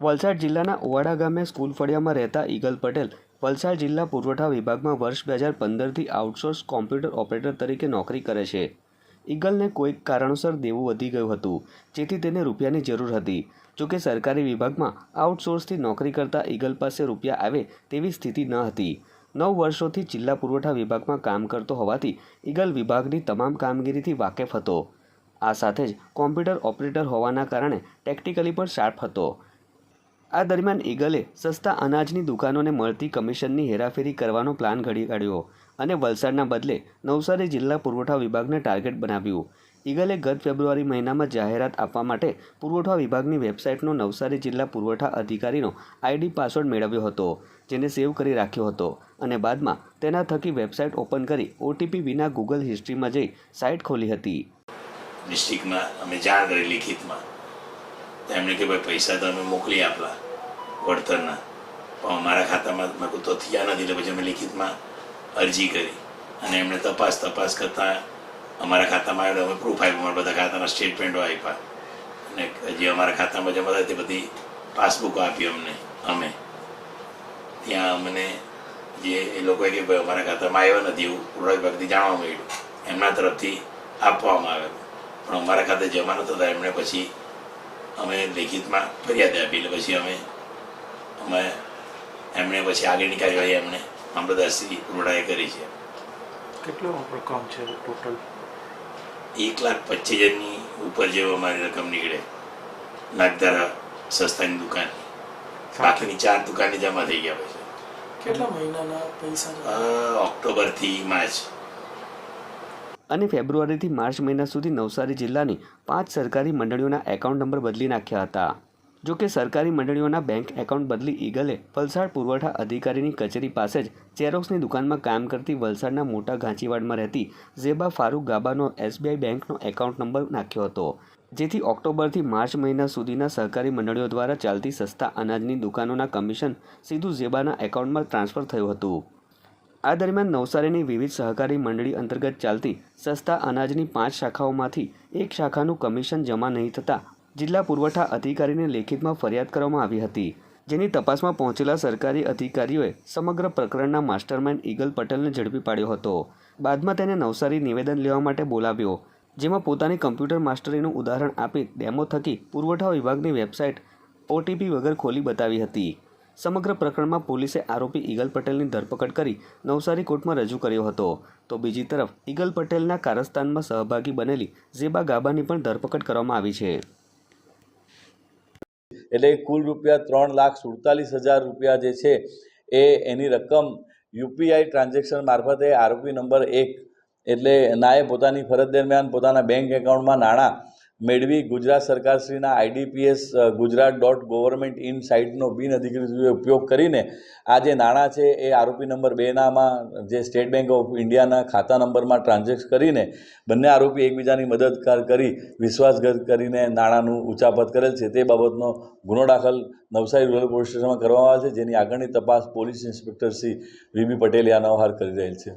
વલસાડ જિલ્લાના ઓવાડા ગામે સ્કૂલ ફળિયામાં રહેતા ઈગલ પટેલ વલસાડ જિલ્લા પુરવઠા વિભાગમાં વર્ષ બે હજાર પંદરથી આઉટસોર્સ કોમ્પ્યુટર ઓપરેટર તરીકે નોકરી કરે છે. ઈગલને કોઈક કારણોસર દેવું વધી ગયું હતું, જેથી તેને રૂપિયાની જરૂર હતી. જોકે સરકારી વિભાગમાં આઉટસોર્સથી નોકરી કરતા ઈગલ પાસે રૂપિયા આવે તેવી સ્થિતિ ન હતી. નવ વર્ષોથી જિલ્લા પુરવઠા વિભાગમાં કામ કરતો હોવાથી ઈગલ વિભાગની તમામ કામગીરીથી વાકેફ હતો. આ સાથે જ કોમ્પ્યુટર ઓપરેટર હોવાના કારણે ટેકનિકલી પણ શાર્પ હતો. આ દરમિયાન ઈગલે સસ્તા અનાજની દુકાનોને મળતી કમિશનની હેરાફેરી કરવાનો પ્લાન ઘડી કાઢ્યો અને વલસાડના બદલે નવસારી જિલ્લા પુરવઠા વિભાગને ટાર્ગેટ બનાવ્યું. ઈગલે ગત ફેબ્રુઆરી મહિનામાં જાહેરાત આપવા માટે પુરવઠા વિભાગની વેબસાઇટનો નવસારી જિલ્લા પુરવઠા અધિકારીનો આઈડી પાસવર્ડ મેળવ્યો હતો, જેને સેવ કરી રાખ્યો હતો અને બાદમાં તેના થકી વેબસાઇટ ઓપન કરી ઓટીપી વિના ગૂગલ હિસ્ટ્રીમાં જઈ સાઇટ ખોલી હતી. ડિસ્ટ્રિક્ટમાં અમે જાણ કરી લિખિતમાં એમણે કે ભાઈ પૈસા તો અમે મોકલી આપલા વળતરના. પણ અમારા ખાતામાં મેં કહું તો થયા નથી. એટલે પછી અમે લિખિતમાં અરજી કરી. અને એમણે તપાસ તપાસ કરતાં અમારા ખાતામાં આવ્યો. અમે પ્રૂફ આપ્યું. અમારા બધા ખાતાના સ્ટેટમેન્ટો આપ્યા. અને જે અમારા ખાતામાં જમા થાય તે બધી પાસબુકો આપી અમને, અમે. ત્યાં અમને જે એ લોકોએ કે ભાઈ અમારા ખાતામાં આવ્યો નથી એવું પુરવઠા વિભાગથી જાણવા મળ્યું. એમના તરફથી આપવામાં આવ્યો પણ અમારા ખાતે જમા નતો થતા એમણે પછી અમે લેખિતમાં ફરિયાદ આપી એટલે પછી અમે અમે એમણે પછી આગળની કાર્યવાહી એમણે મામલતદારશ્રી પુરવઠાએ કરી છે. કેટલો રકમ છે ટોટલ એક લાખ પચીસ હજારની ઉપર જેવો અમારી રકમ નીકળે. નાગધારા સસ્તાની દુકાન. બાકીની ચાર દુકાને જમા થઈ ગયા પછી. કેટલા મહિનાના પૈસા ઓક્ટોબરથી માર્ચ. અને ફેબ્રુઆરીથી માર્ચ મહિના સુધી નવસારી જિલ્લાની પાંચ સરકારી મંડળીઓના એકાઉન્ટ નંબર બદલી નાખ્યા હતા. જો કે સરકારી મંડળીઓના બેંક એકાઉન્ટ બદલી ઈગલે વલસાડ પુરવઠા અધિકારીની કચેરી પાસે જ ચેરોક્સની દુકાનમાં કામ કરતી વલસાડના મોટા ઘાંચીવાડમાં રહેતી ઝેબા ફારૂક ગાબાનો એસબીઆઈ બેંકનો એકાઉન્ટ નંબર નાખ્યો હતો. જેથી ઓક્ટોબરથી માર્ચ મહિના સુધીના સહકારી મંડળીઓ દ્વારા ચાલતી સસ્તા અનાજની દુકાનોના કમિશન સીધું ઝેબાના એકાઉન્ટમાં ટ્રાન્સફર થયું હતું. આ દરમિયાન નવસારીની વિવિધ સહકારી મંડળી અંતર્ગત ચાલતી સસ્તા અનાજની પાંચ શાખાઓમાંથી એક શાખાનું કમિશન જમા નહીં થતાં જિલ્લા પુરવઠા અધિકારીને લેખિતમાં ફરિયાદ કરવામાં આવી હતી. જેની તપાસમાં પહોંચેલા સરકારી અધિકારીઓએ સમગ્ર પ્રકરણના માસ્ટરમાઇન્ડ ઈગલ પટેલને ઝડપી પાડ્યો હતો. બાદમાં તેને નવસારી નિવેદન લેવા માટે બોલાવ્યો, જેમાં પોતાની કમ્પ્યુટર માસ્ટરીનું ઉદાહરણ આપી ડેમો થકી પુરવઠા વિભાગની વેબસાઇટ ઓટીપી વગર ખોલી બતાવી હતી. સમગ્ર પ્રકરણમાં પોલીસે આરોપી ઈગલ પટેલની ધરપકડ કરી નવસારી કોર્ટમાં રજૂ કર્યો હતો. તો બીજી તરફ, ઈગલ પટેલના કારસ્તાનમાં સહભાગી બનેલી ઝેબા ગાબાની પણ ધરપકડ કરવામાં આવી છે. એટલે કુલ રૂપિયા ત્રણ લાખ સુડતાલીસ હજાર રૂપિયા જે છે, એ એની રકમ યુપીઆઈ ટ્રાન્ઝેક્શન મારફતે આરોપી નંબર એક, એટલે નાએ પોતાની ફરજ દરમિયાન પોતાના બેંક એકાઉન્ટમાં નાણાં મેળવી Gujarat સરકારશ્રીના IDPS Gujarat dot government in સાઇટનો બિનઅધિકૃત રીતે ઉપયોગ કરીને આ જે નાણાં છે એ આરોપી નંબર બેનામાં જે સ્ટેટ બેંક ઓફ ઇન્ડિયાના ખાતા નંબરમાં ટ્રાન્ઝેક્ટ કરીને બંને આરોપી એકબીજાની મદદગાર કરી વિશ્વાસઘાત કરીને નાણાંનું ઉચાપત કરેલ છે. તે બાબતનો ગુનો દાખલ નવસારી રૂરલ પોલીસ સ્ટેશનમાં કરવામાં આવે છે, જેની આગળની તપાસ પોલીસ ઇન્સ્પેક્ટર શ્રી વીબી પટેલે આ નવહાર કરી રહેલ છે.